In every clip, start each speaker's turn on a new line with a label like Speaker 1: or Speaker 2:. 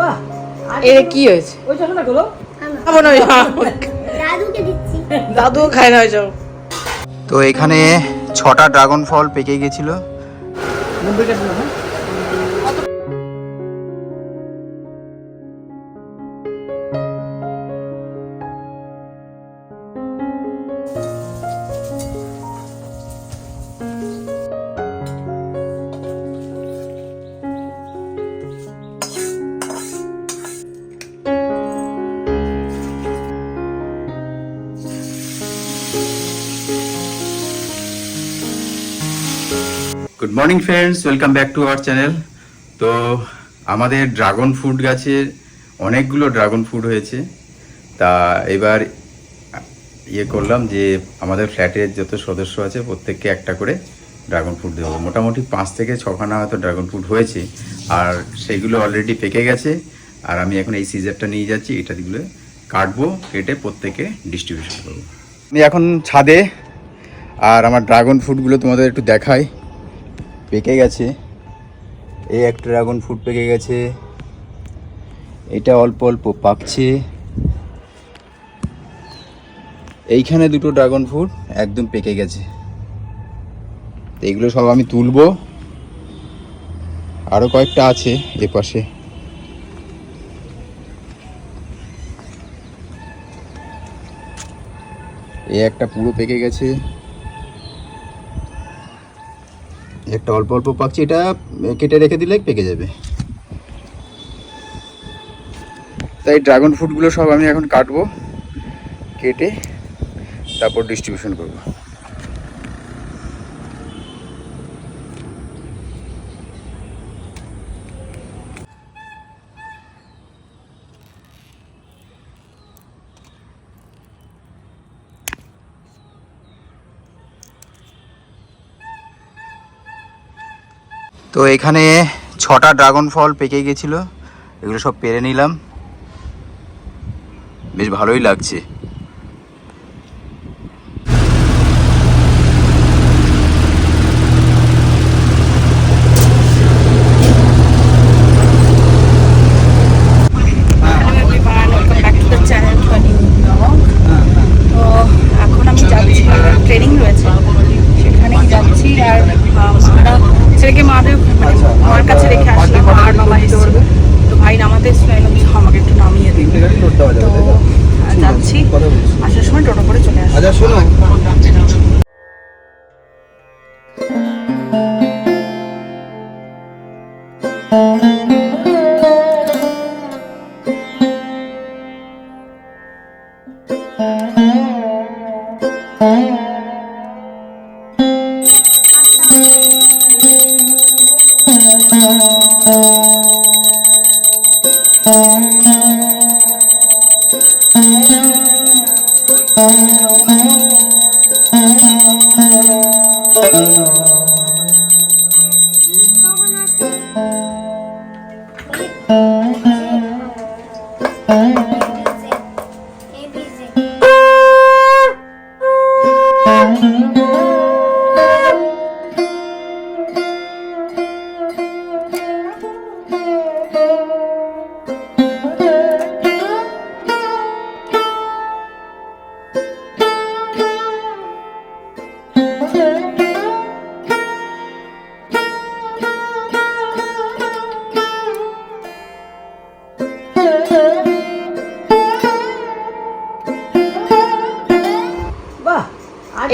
Speaker 1: বাহ আর
Speaker 2: কি হয়েছে?
Speaker 1: ওই চশমা গুলো।
Speaker 2: খাব না
Speaker 3: দাদুকে দিচ্ছি।
Speaker 2: দাদুও খায় না যাও।
Speaker 4: তো এখানে ছটা ড্রাগন ফল পেকে গেছিল। Morning friends, welcome back to our channel. তো আমাদের ড্রাগন ফ্রুট গাছের অনেকগুলো ড্রাগন ফ্রুট হয়েছে। তা এবার ইয়ে করলাম যে আমাদের ফ্ল্যাটের যত সদস্য আছে, প্রত্যেককে একটা করে ড্রাগন ফ্রুট দেবো। মোটামুটি পাঁচ থেকে ছখানা হয়তো ড্রাগন ফ্রুট হয়েছে, আর সেগুলো অলরেডি পেকে গেছে। আর আমি এখন এই সিজারটা নিয়ে যাচ্ছি, এটা দিগুলো কাটবো, কেটে প্রত্যেকে ডিস্ট্রিবিউশন করব। আমি এখন ছাদে, আর আমার ড্রাগন ফ্রুটগুলো তোমাদের একটু দেখাই। পেকে গেছে। এই একটা ড্রাগন ফ্রুট পেকে গেছে। এটা অল্প অল্প পাকছে। এইখানে দুটো ড্রাগন ফ্রুট একদম পেকে গেছে। তো এগুলো সব আমি তুলবো। আরও কয়েকটা আছে এ পাশে। এই একটা পুরো পেকে গেছে। একটা অল্প অল্প পাকছি এটা কেটে রেখে দিলে পেকে যাবে। তাই ড্রাগন ফ্রুটগুলো সব আমি এখন কাটবো, কেটে তারপর ডিস্ট্রিবিউশন করব। তো এখানে ছটা ড্রাগন ফল পেকে গেছিল এগুলো সব পেরে নিলাম। বেশ ভালোই লাগছে
Speaker 2: তো এখন আমি যাচ্ছি ট্রেনিং রয়েছে সেখানেই যাচ্ছি আর আহ, মারা ছেলেকে মাদের মানে মার কাছে রেখে আসলাম মা আর বাবা এসেছিল তো ভাই নামাতে এসেছিল এলাম যে আমাকে একটু নামিয়ে দিন তো? আহ, যাচ্ছি। আসার সময় টোটো করে চলে আসছি
Speaker 4: আচ্ছা শোনো
Speaker 3: কখন
Speaker 1: thank you.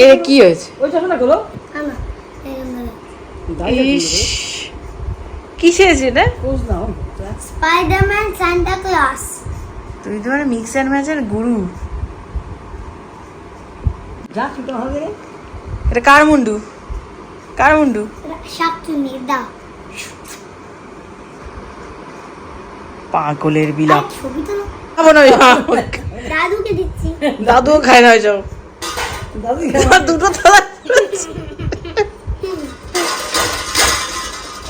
Speaker 2: এটা কি হয়েছে? ইস কিসে আছে এটা
Speaker 3: স্পাইডারম্যান সান্টা ক্লস
Speaker 2: তুই তো মানে মিক্স অ্যান্ড ম্যাচের গুরু।
Speaker 1: যা ছোট হবে।
Speaker 2: এটা কার মুন্ডু? কার মুন্ডু?
Speaker 3: শাকচুনি দাও।
Speaker 2: পাগলের বিলাপ।
Speaker 3: ছবি তো
Speaker 2: না।
Speaker 3: দাদুকে দিচ্ছি।
Speaker 2: দাদুও খায় না ওইসব হ্যাঁ,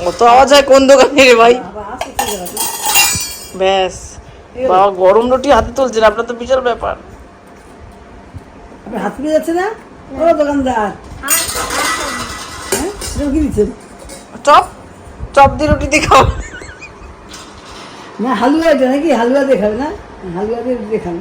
Speaker 2: অত আওয়াজ হয় কোন দোকানে রে ভাই? ব্যাস। বাবা গরম রুটি হাতে তুলছে আপনার তো বিশাল ব্যাপার।
Speaker 1: হাত পেয়ে যাচ্ছে না? ও দোকানদার। হ্যাঁ,
Speaker 2: চপ? চপ দিয়ে রুটি দিয়ে খাও।
Speaker 1: না হালুয়া এটা নাকি হালুয়া দেখাবে না? হালুয়া দিয়ে দেখাবে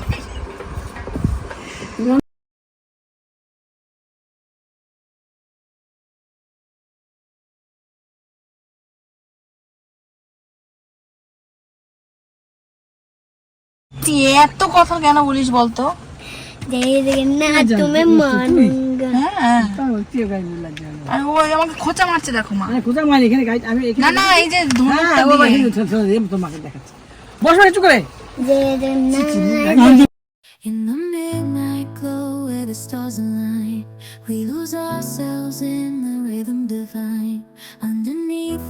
Speaker 2: তুই এত কথা কেন বলিস বলতো আমাকে খোঁচা মারছে দেখো মা
Speaker 1: খোঁচা মারি এখানে আমি
Speaker 2: না না এই যে
Speaker 1: তোমাকে দেখাচ্ছি বস একটু করে
Speaker 5: In the midnight glow where the stars align, we lose ourselves in the rhythm divine.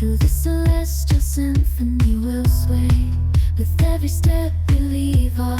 Speaker 5: Celestial symphony will sway With every step we leave off.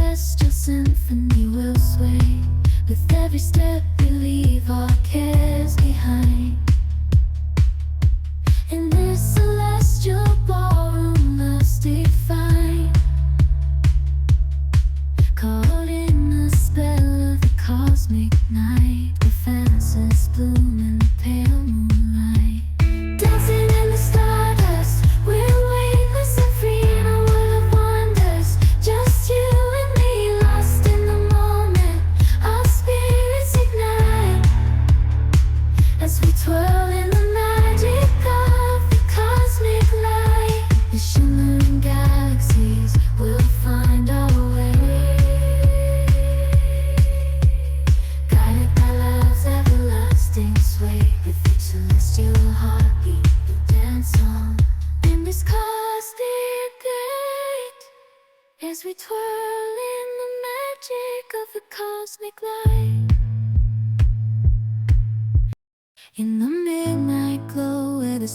Speaker 5: celestial symphony will sway. With every step we leave our cares behind.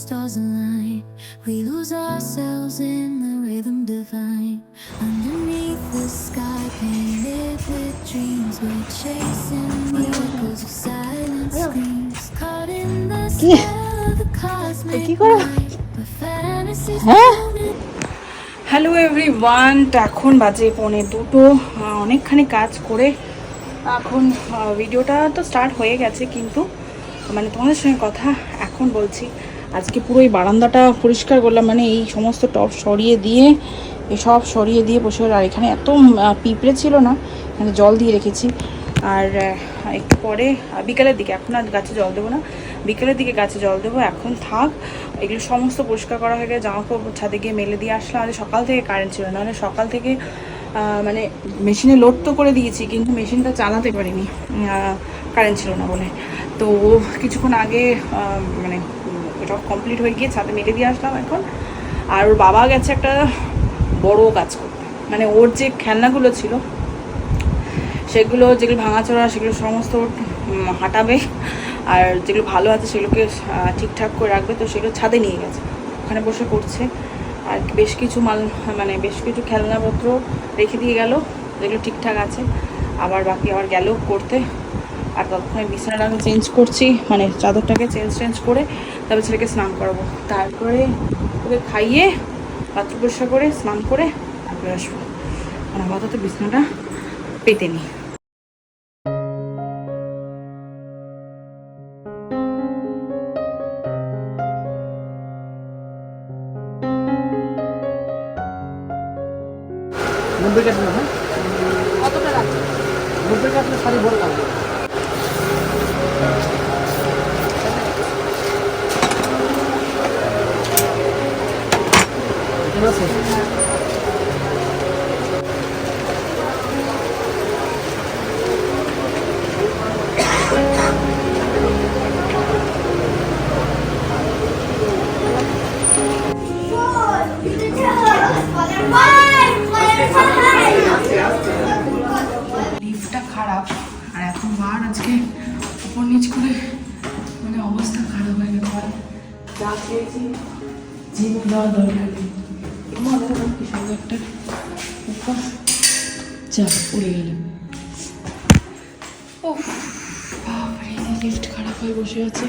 Speaker 5: stars align We lose ourselves in the rhythm divine Underneath the sky painted with dreams We're chasing miracles of silent screams Caught in the spell of the cosmic light, But fantasies
Speaker 2: hello everyone এখন বাজে পনে দুটো অনেকখানি কাজ করে এখন ভিডিওটা তো স্টার্ট হয়ে গেছে কিন্তু মানে তোমাদের সঙ্গে কথা এখন বলছি আজকে পুরো এই বারান্দাটা পরিষ্কার করলাম মানে এই সমস্ত টপ সরিয়ে দিয়ে এসব সরিয়ে দিয়ে বসে আর এখানে এত পিঁপড়ে ছিল না মানে জল দিয়ে রেখেছি। আর একটু পরে বিকালের দিকে, এখন আর গাছে জল দেবো না, বিকেলের দিকে গাছে জল দেবো, এখন থাক। এগুলো সমস্ত পরিষ্কার করা হয়ে গেছে জামা কাপড় ছাদে গিয়ে মেলে দিয়ে আসলাম। আজ সকাল থেকে কারেন্ট ছিল না, নাহলে সকাল থেকে মানে মেশিনে লোড তো করে দিয়েছি, কিন্তু মেশিনটা চালাতে পারিনি কারেন্ট ছিল না বলে। তো কিছুক্ষণ আগে মানে সব কমপ্লিট হয়ে গিয়ে ছাদে মেলে দিয়ে আসলাম এখন। আর ওর বাবা গেছে একটা বড় কাজ করতে। মানে ওর যে খেলনাগুলো ছিল, সেগুলো যেগুলো ভাঙাচোরা, সেগুলো সমস্ত হাঁটাবে। আর যেগুলো ভালো আছে সেগুলোকে ঠিকঠাক করে রাখবে। তো সেগুলো ছাদে নিয়ে গেছে। ওখানে বসে করছে আর বেশ কিছু মাল মানে বেশ কিছু খেলনাপত্র রেখে দিয়ে গেল। যেগুলো ঠিকঠাক আছে। আবার বাকি আবার গেল করতে। আর ততক্ষণে বিছানাটা আমি চেঞ্জ করছি মানে চাদরটাকে চেঞ্জ চেঞ্জ করে তারপর ছেলেকে স্নান করাবো। তারপরে ওকে খাইয়ে পাত্র পরিষ্কার করে, স্নান করে তারপরে আসব। মানে আপাতত বিছানাটা পেতে নিই। লিফটটা খারাপ। আর এখন বার আজকে উপর নিচ করে মানে অবস্থা খারাপ হয়ে আর যা খেয়েছি দেওয়া দরকার দেখো কি সুন্দর একটা উপর যা উড়ে গেল ও বাপরে লিফট খারাপ হয়ে বসে আছে।